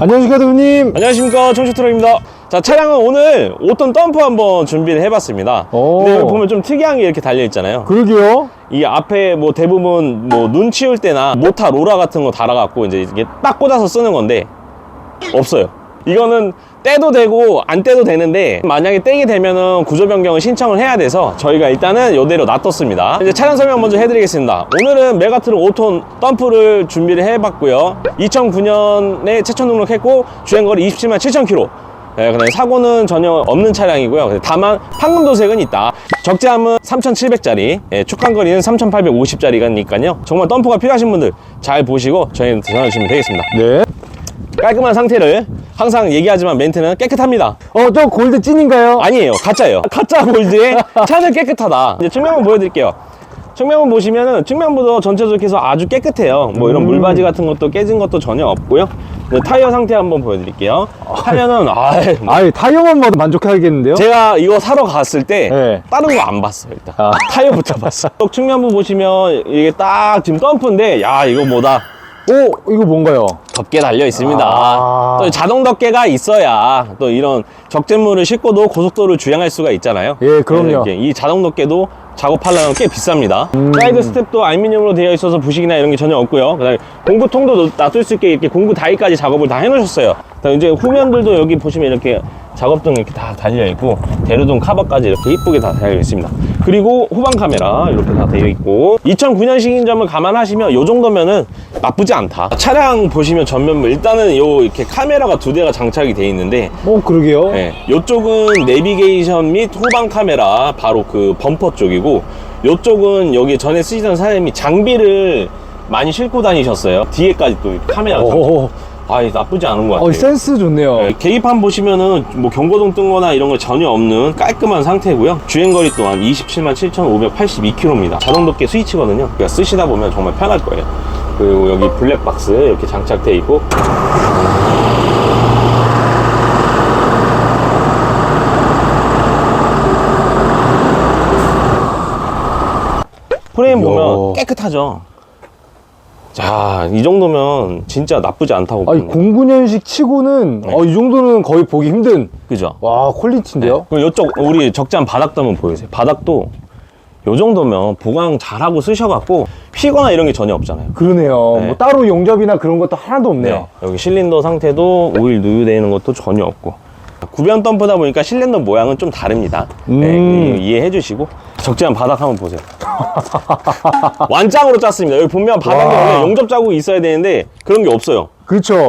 안녕하십니까 대표님. 안녕하십니까 청주트럭입니다. 자 차량은 오늘 5톤 덤프 한번 준비를 해봤습니다. 오. 근데 여기 보면 좀 특이한 게 이렇게 달려 있잖아요. 그러게요. 이 앞에 뭐 대부분 뭐 눈 치울 때나 모타 로라 같은 거 달아갖고 이제 이게 딱 꽂아서 쓰는 건데 없어요 이거는 떼도 되고 안 떼도 되는데 만약에 떼게 되면은 구조 변경을 신청을 해야 돼서 저희가 일단은 이대로 놔뒀습니다 이제 차량 설명 먼저 해드리겠습니다 오늘은 메가트럭 5톤 덤프를 준비를 해봤고요 2009년에 최초 등록했고 주행거리 27만 7천 킬로 네, 그다음에 사고는 전혀 없는 차량이고요. 다만 판금 도색은 있다. 적재함은 3,700짜리, 예, 축한거리는 3,850짜리가니까요. 정말 덤프가 필요하신 분들 잘 보시고 저희한테 전화 주시면 되겠습니다. 네 깔끔한 상태를 항상 얘기하지만 멘트는 깨끗합니다. 어, 저 골드 찐인가요? 아니에요. 가짜예요. 가짜 골드에 차는 깨끗하다. 이제 측면만 보여드릴게요. 측면만 보시면은 측면부도 전체적으로 해서 아주 깨끗해요. 뭐 이런 음. 물바지 같은 것도 깨진 것도 전혀 없고요. 네, 타이어 상태 한번 보여드릴게요. 타이어는 아, 아이 타이어만 봐도 만족하겠는데요? 제가 이거 사러 갔을 때 네. 다른 거 안 봤어요 일단 아. 타이어부터 봤어 측면부 보시면 이게 딱 지금 덤프인데 야 이거 뭐다 오 이거 뭔가요? 덮개 달려 있습니다 아. 또 자동 덮개가 있어야 또 이런 적재물을 싣고도 고속도로를 주행할 수가 있잖아요 예, 그럼요. 네, 이 자동 덮개도 작업하려면 꽤 비쌉니다 음. 사이드 스텝도 알루미늄으로 되어 있어서 부식이나 이런 게 전혀 없고요 그다음에 공구통도 놔둘 수 있게 이렇게 공구 다이까지 작업을 다 해놓으셨어요 그다음에 이제 후면들도 여기 보시면 이렇게 작업등 이렇게 다 달려 있고 대류등 카바까지 이렇게 이쁘게 다 달려 있습니다. 그리고 후방 카메라 이렇게 다 되어 있고 2009년식인 점을 감안하시면 이 정도면은 나쁘지 않다. 차량 보시면 전면부 일단은 요 이렇게 카메라가 두 대가 장착이 되어 있는데 어 그러게요. 네, 이쪽은 내비게이션 및 후방 카메라 바로 그 범퍼 쪽이고 이쪽은 여기 전에 쓰시던 사장님이 장비를 많이 싣고 다니셨어요. 뒤에까지 또 카메라가 아 나쁘지 않은 것 같아요. 어 센스 좋네요. 네, 계기판 보시면은 뭐 경고등 뜬 거나 이런 거 전혀 없는 깔끔한 상태고요. 주행거리 또한 27만 7,582km입니다 자동 덮개 스위치거든요. 그러니까 쓰시다 보면 정말 편할 거예요. 그리고 여기 블랙박스 이렇게 장착되어 있고. 프레임. 보면 깨끗하죠 자, 이 정도면 진짜 나쁘지 않다고 아니 봅니다. 09년식 치고는 네. 어, 이 정도는 거의 보기 힘든 그죠? 와 퀄리티인데요? 그리고 이쪽 우리 적재한 바닥도 한번 보여주세요. 바닥도 요 정도면 보강 잘하고 쓰셔갖고 피거나 이런 게 전혀 없잖아요. 그러네요 네. 뭐 따로 용접이나 그런 것도 하나도 없네요 여기 실린더 상태도 오일 누유되어 있는 것도 전혀 없고 구변 덤프다 보니까 실린더 모양은 좀 다릅니다. 음. 네, 이해해 주시고 적재한 바닥 한번 보세요. 완짱으로 짰습니다. 여기 보면 바닥에 와. 원래 용접 자국이 있어야 되는데 그런 게 없어요. 그렇죠